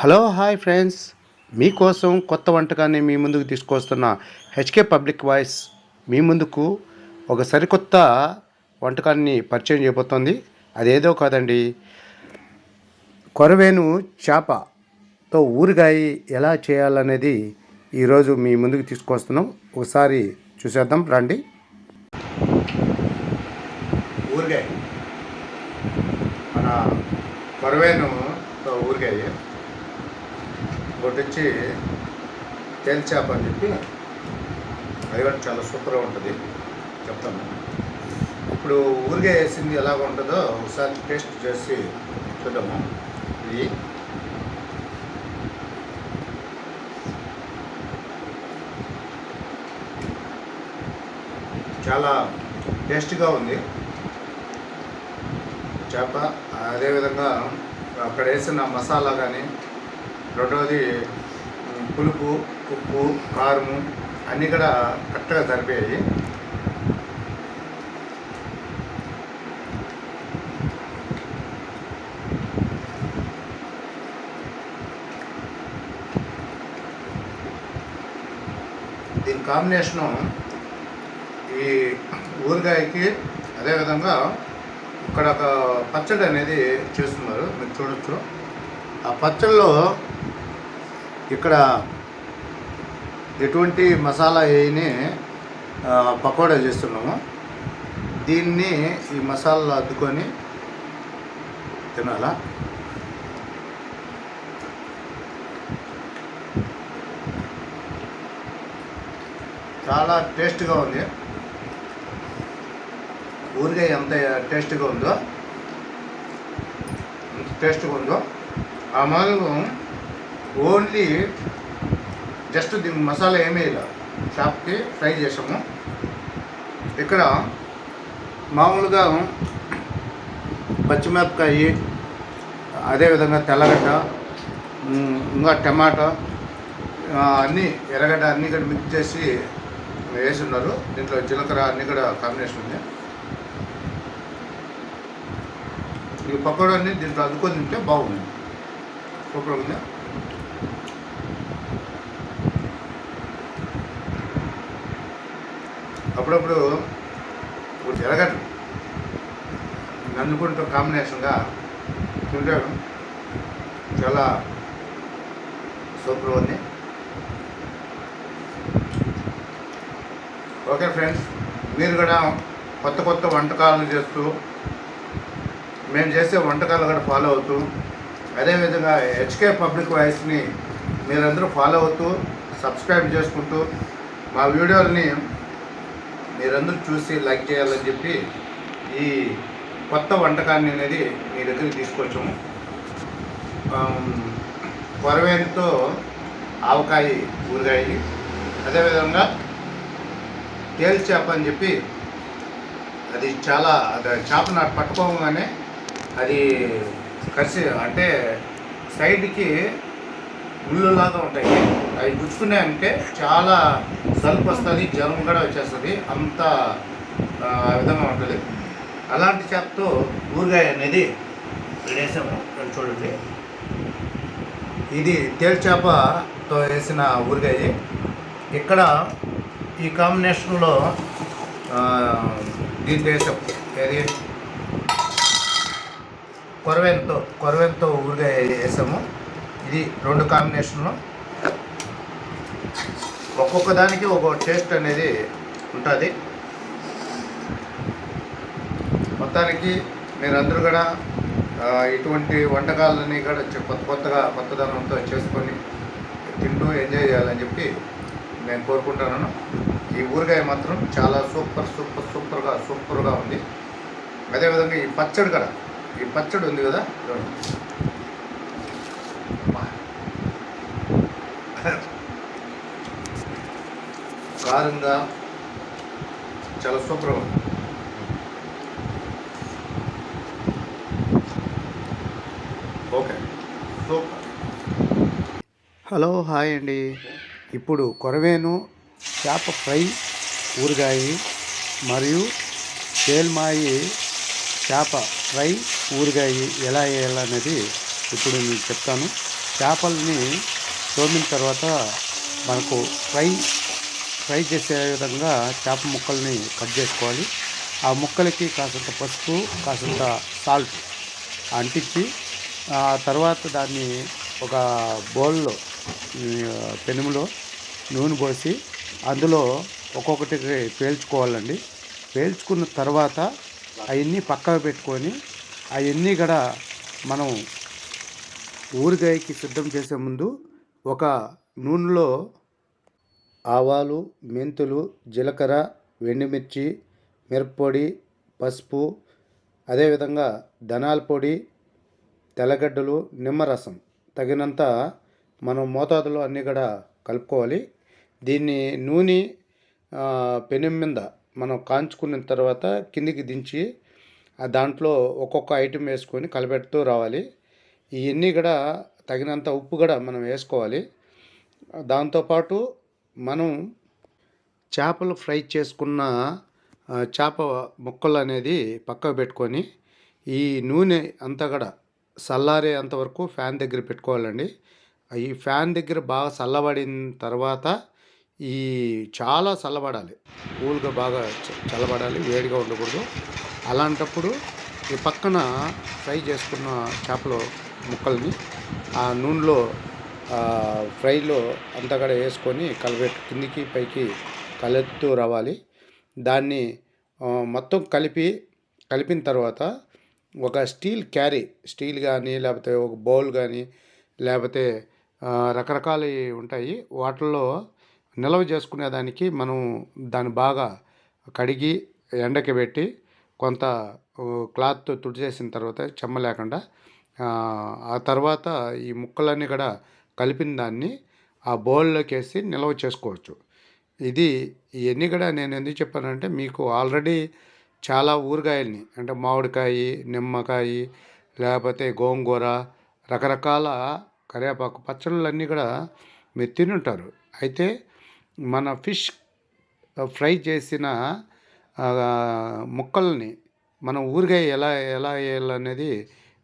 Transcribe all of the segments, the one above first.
Hello hi friends. మీకోసం కొత్త వంటకాన్ని మీ ముందుకు తీసుకొస్తున్న హెచ్కే పబ్లిక్ వాయిస్ మీ ముందుకు ఒక సరికొత్త వంటకాన్ని పరిచయం చేయబోతోంది. అదేదో కాదండి. కొరవేను చేపతో ఊరగాయ ఎలా చేయాలనేది ఈరోజు మీ ముందుకు తీసుకొస్తున్నాం. ఒకసారి చూసేద్దాం రండి. ఊరగాయ. మన కొరవేను ఊరగాయ. ఒకటి తేలి తేల్ చేప అని చెప్పి అది కూడా చాలా సూపర్గా ఉంటుంది. చెప్తాను. ఇప్పుడు ఊరిగా వేసింది ఎలా ఉంటుందో ఒకసారి టేస్ట్ చేసి చూద్దాము. ఇది చాలా టేస్ట్గా ఉంది. చేప అదేవిధంగా అక్కడ వేసిన మసాలా కానీ రెండవది పులుపు ఉప్పు కారము అన్నీ కూడా కరెక్ట్గా సరిపోయాయి. దీని కాంబినేషను ఈ ఊరగాయకి అదేవిధంగా ఇక్కడ ఒక పచ్చడి అనేది చేస్తున్నారు. మీరు చూడొచ్చు. ఆ పచ్చడిలో ఇక్కడ ఎటువంటి మసాలా వేయని పకోడా చేస్తున్నాము. దీన్ని ఈ మసాలా అద్దుకొని తినాలా? చాలా టేస్ట్గా ఉంది. ఊరిగా ఎంత టేస్ట్గా ఉందో ఎంత టేస్ట్గా ఉందో ఆ మాలు ఓన్లీ జస్ట్ దీనికి మసాలా ఏమీ ఇలా. షాప్కి ఫ్రై చేసాము. ఇక్కడ మామూలుగా పచ్చిమిరపకాయ అదేవిధంగా తెల్లగడ్డ ఇంకా టమాటా అన్నీ ఎర్రగడ్డ అన్నీ కూడా మిక్స్ చేసి వేసి ఉన్నారు దీంట్లో జీలకర్ర అన్నీ కూడా కాంబినేషన్ ఉంది. ఈ పకోడాన్ని దీంట్లో అద్దుకొని తింటే బాగుంది. సూపర్ ఉంది. అప్పుడప్పుడు ఒక ఎర్రగడ్డ నందుకుంటూ కాంబినేషన్గా తింటే చాలా సూపర్ ఉంది. ఓకే ఫ్రెండ్స్ మీరు కూడా కొత్త కొత్త వంటకాలను చేస్తూ మేము చేసే వంటకాలు కూడా ఫాలో అవుతూ అదేవిధంగా హెచ్కే పబ్లిక్ వాయిస్ని మీరందరూ ఫాలో అవుతూ సబ్స్క్రైబ్ చేసుకుంటూ మా వీడియోలని మీరందరూ చూసి లైక్ చేయాలని చెప్పి ఈ కొత్త వంటకాన్ని అనేది మీ దగ్గరికి తీసుకొచ్చాము. కొరవేరుతో ఆవకాయ ఊరగాయ అదేవిధంగా తేల్ చేప అని చెప్పి అది చాలా అది చేప నాటు పట్టుకోగానే అది కసి అంటే సైడ్కి ముళ్ళులాగా ఉంటాయి. అవి గుచ్చుకున్నాయంటే చాలా సలుపు వస్తుంది జ్వరం కూడా వచ్చేస్తుంది. అంత విధంగా ఉంటుంది. అలాంటి చేపతో ఊరగాయ అనేది వేసాము చూడండి. ఇది తేల్చేపతో వేసిన ఊరగాయ. ఇక్కడ ఈ కాంబినేషన్లో ఆ, దీంతో వేసాం. ఏది? కొరవెంతో కొరవెంతో ఊరగాయ వేసాము. ఇది రెండు కాంబినేషన్లో. ఒక్కొక్క దానికి ఒక్కొక్క టేస్ట్ అనేది ఉంటుంది. మొత్తానికి మీరందరూ కూడా ఇటువంటి వంటకాలని కూడా కొత్త కొత్తగా కొత్తదనంతో చేసుకొని తింటూ ఎంజాయ్ చేయాలని చెప్పి నేను కోరుకుంటున్నాను ఈ ఊరగాయ మాత్రం చాలా సూపర్ సూపర్ సూపర్గా సూపర్గా ఉంది. అదేవిధంగా ఈ పచ్చడి కూడా ఈ పచ్చడి ఉంది కదా కారంగా చాలా ఉంది. ఓకే. సూపర్. హలో హాయ్ అండి. ఇప్పుడు కొరవేను చేప ఫ్రై ఊరగాయ మరియు తేల్మాయి చేప ఫ్రై ఊరగాయ ఎలా వేయాలనేది ఇప్పుడు మీకు చెప్తాను. చేపల్ని తోమిన తర్వాత మనకు ఫ్రై ఫ్రై చేసే విధంగా చేప ముక్కల్ని కట్ చేసుకోవాలి. ఆ ముక్కలకి కాసంత పసుపు కాసంత సాల్ట్ అంటించి ఆ తర్వాత దాన్ని ఒక బౌల్లో పెనుములో నూనె పోసి అందులో ఒక్కొక్కటి పేల్చుకోవాలండి. పేల్చుకున్న తర్వాత అవన్నీ పక్కకు పెట్టుకొని అవన్నీ కూడా మనం ఊరికాయకి సిద్ధం చేసే ముందు ఒక నూనెలో ఆవాలు మెంతులు జీలకర్ర ఎండుమిర్చి మిరప్పొడి పసుపు అదేవిధంగా ధనాల పొడి తెల్లగడ్డలు నిమ్మరసం. తగినంత మనం మోతాదులో అన్నీ కూడా కలుపుకోవాలి. దీన్ని నూనె పెనం మీద మనం కాంచుకున్న తర్వాత కిందికి దించి దాంట్లో ఒక్కొక్క ఐటెం వేసుకొని కలపెడుతూ రావాలి. ఇవన్నీ కూడా తగినంత ఉప్పు కూడా మనం వేసుకోవాలి. దాంతోపాటు మనం చేపలు ఫ్రై చేసుకున్న చేప ముక్కలు అనేది పక్కకు పెట్టుకొని ఈ నూనె అంతా కూడా చల్లారే అంతవరకు ఫ్యాన్ దగ్గర పెట్టుకోవాలండి. ఈ ఫ్యాన్ దగ్గర బాగా చల్లబడిన తర్వాత ఈ చాలా చల్లబడాలి. కూల్గా బాగా చ- చల్లబడాలి వేడిగా ఉండకూడదు. అలాంటప్పుడు ఈ పక్కన ఫ్రై చేసుకున్న చేపల ముక్కల్ని ఆ నూనెలో ఫ్రైలో అంతా కూడా వేసుకొని కలబెట్టు కిందికి పైకి కలుపుతూ రావాలి. దాన్ని మొత్తం కలిపి కలిపిన తర్వాత ఒక స్టీల్ క్యారీ స్టీల్ కానీ లేకపోతే ఒక బౌల్ కానీ లేకపోతే రకరకాలు ఉంటాయి. వాటిల్లో నిల్వ చేసుకునేదానికి మనం దాన్ని బాగా కడిగి ఎండకి పెట్టి కొంత క్లాత్ తుడిచేసిన తర్వాత చెమ్మ లేకుండా ఆ తర్వాత ఈ ముక్కలన్నీ కూడా కలిపిన దాన్ని ఆ బౌల్లోకి వేసి నిల్వ చేసుకోవచ్చు. ఇది ఇవన్నీ కూడా నేను ఎందుకు చెప్పానంటే మీకు ఆల్రెడీ చాలా ఊరగాయల్ని అంటే మామిడికాయ నిమ్మకాయ లేకపోతే గోంగూర రకరకాల కరివేపాకు పచ్చళ్ళన్నీ కూడా మీరు తిని ఉంటారు అయితే మన ఫిష్ ఫ్రై చేసిన ముక్కల్ని మనం ఊరగాయ ఎలా ఎలా వేయాలనేది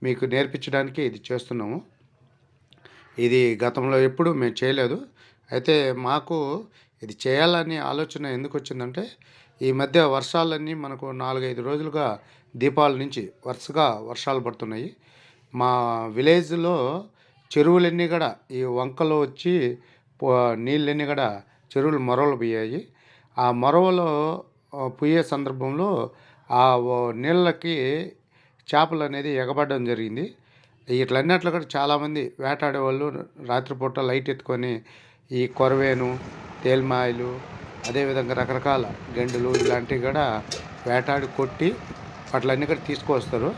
మీకు నేర్పించడానికి ఇది చేస్తున్నాము. ఇది గతంలో ఎప్పుడు మేము చేయలేదు. అయితే మాకు ఇది చేయాలనే ఆలోచన ఎందుకు వచ్చిందంటే ఈ మధ్య వర్షాలన్నీ మనకు నాలుగైదు రోజులుగా దీపాల నుంచి వరుసగా వర్షాలు పడుతున్నాయి. మా విలేజ్లో చెరువులన్నీ కూడా ఈ వంకలు వచ్చి నీళ్ళన్నీ కూడా చెరువులు మొరవలు పోయాయి ఆ మొరవలో పోయే సందర్భంలో ఆ నీళ్ళకి చేపలు అనేది ఎగబడడం జరిగింది. ఇట్లన్నట్లు కూడా చాలామంది వేటాడే వాళ్ళు రాత్రిపూట లైట్ ఎత్తుకొని ఈ కొరవేను తేల్మాయలు అదేవిధంగా రకరకాల గెండులు ఇలాంటివి కూడా వేటాడి కొట్టి వాటిలన్నీ కూడా తీసుకొస్తారు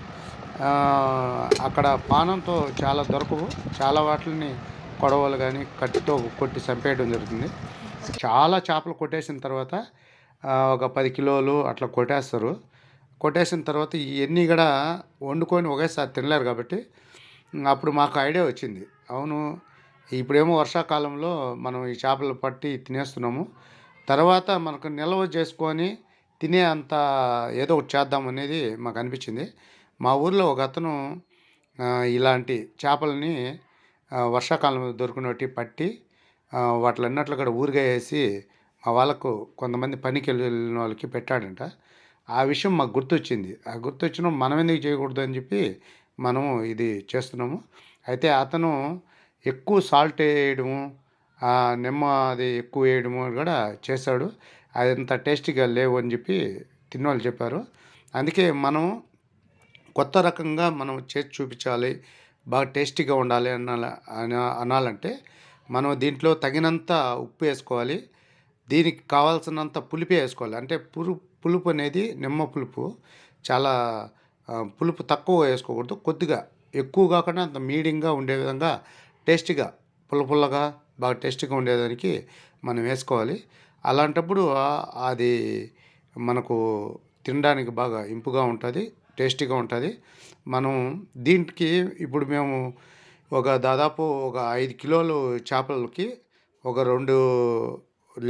అక్కడ పానంతో చాలా దొరకవు. చాలా వాటిని కొడవలు కానీ కట్టితో కొట్టి చంపేయడం జరుగుతుంది. చాలా చేపలు కొట్టేసిన తర్వాత ఒక పది కిలోలు అట్లా కొట్టేస్తారు. కొట్టేసిన తర్వాత ఇవన్నీ కూడా వండుకొని ఒకేసారి తినలేరు కాబట్టి అప్పుడు మాకు ఐడియా వచ్చింది. అవును ఇప్పుడేమో వర్షాకాలంలో మనం ఈ చేపలు పట్టి తినేస్తున్నాము. తర్వాత మనకు నిల్వ చేసుకొని తినే అంత ఏదో ఒకటి చేద్దాం అనేది మాకు అనిపించింది. మా ఊర్లో ఒక అతను ఇలాంటి చేపలని వర్షాకాలంలో దొరికినట్టు పట్టి వాటిలన్నట్లు కూడా ఊరిగా వేసి మా వాళ్ళకు కొంతమంది పనికి వెళ్ళిన వాళ్ళకి పెట్టాడంట. ఆ విషయం మాకు గుర్తొచ్చింది. ఆ గుర్తొచ్చిన మనం ఎందుకు చేయకూడదు అని చెప్పి మనము ఇది చేస్తున్నాము. అయితే అతను ఎక్కువ సాల్ట్ వేయడము నిమ్మ అది ఎక్కువ వేయడము కూడా చేశాడు. అది అంత టేస్టీగా లేవు అని చెప్పి తిన్నవాళ్ళు చెప్పారు. అందుకే మనం కొత్త రకంగా మనం చేసి చూపించాలి బాగా టేస్టీగా ఉండాలి అనాల అనాలంటే మనం దీంట్లో తగినంత ఉప్పు వేసుకోవాలి. దీనికి కావాల్సినంత పులిపే వేసుకోవాలి. అంటే పులు పులుపు అనేది నిమ్మ పులుపు. చాలా పులుపు తక్కువ వేసుకోకూడదు. కొద్దిగా ఎక్కువ కాకుండా అంత మీడియంగా ఉండే విధంగా టేస్టీగా పుల్ల పుల్లగా బాగా టేస్టీగా ఉండేదానికి మనం వేసుకోవాలి. అలాంటప్పుడు అది మనకు తినడానికి బాగా ఇంపుగా ఉంటుంది టేస్టీగా ఉంటుంది. మనం దీనికి ఇప్పుడు మేము ఒక దాదాపు ఒక ఐదు కిలోలు చేపలకి ఒక రెండు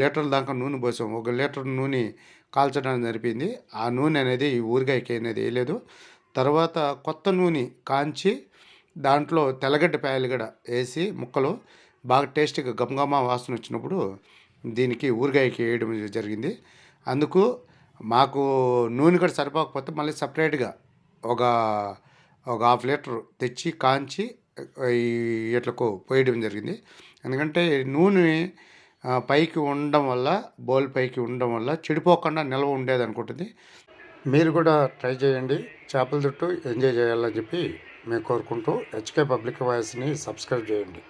లీటర్ల దాకా నూనె పోసాం ఒక లీటర్ నూనె కాల్చడానికి జరిపింది ఆ నూనె అనేది ఈ ఊరిగాయకి అనేది వేయలేదు. తర్వాత కొత్త నూనె కాంచి దాంట్లో తెల్లగడ్డ పాయలు కూడా వేసి ముక్కలు బాగా టేస్టీగా గమగమ వాసన వచ్చినప్పుడు దీనికి ఊరగాయకి వేయడం జరిగింది. అందుకు మాకు నూనె కూడా సరిపోకపోతే మళ్ళీ సపరేట్గా ఒక ఒక హాఫ్ లీటర్ తెచ్చి కాంచి ఇట్లకు పోయడం జరిగింది. ఎందుకంటే నూనె పైకి ఉండడం వల్ల బౌల్ పైకి ఉండడం వల్ల చెడిపోకుండా నిల్వ ఉండేది అనుకుంటుంది. మీరు కూడా ట్రై చేయండి. చేపల చుట్టూ ఎంజాయ్ చేయాలని చెప్పి మేము కోరుకుంటూ హెచ్కే పబ్లిక్ వాయిస్ని సబ్స్క్రైబ్ చేయండి.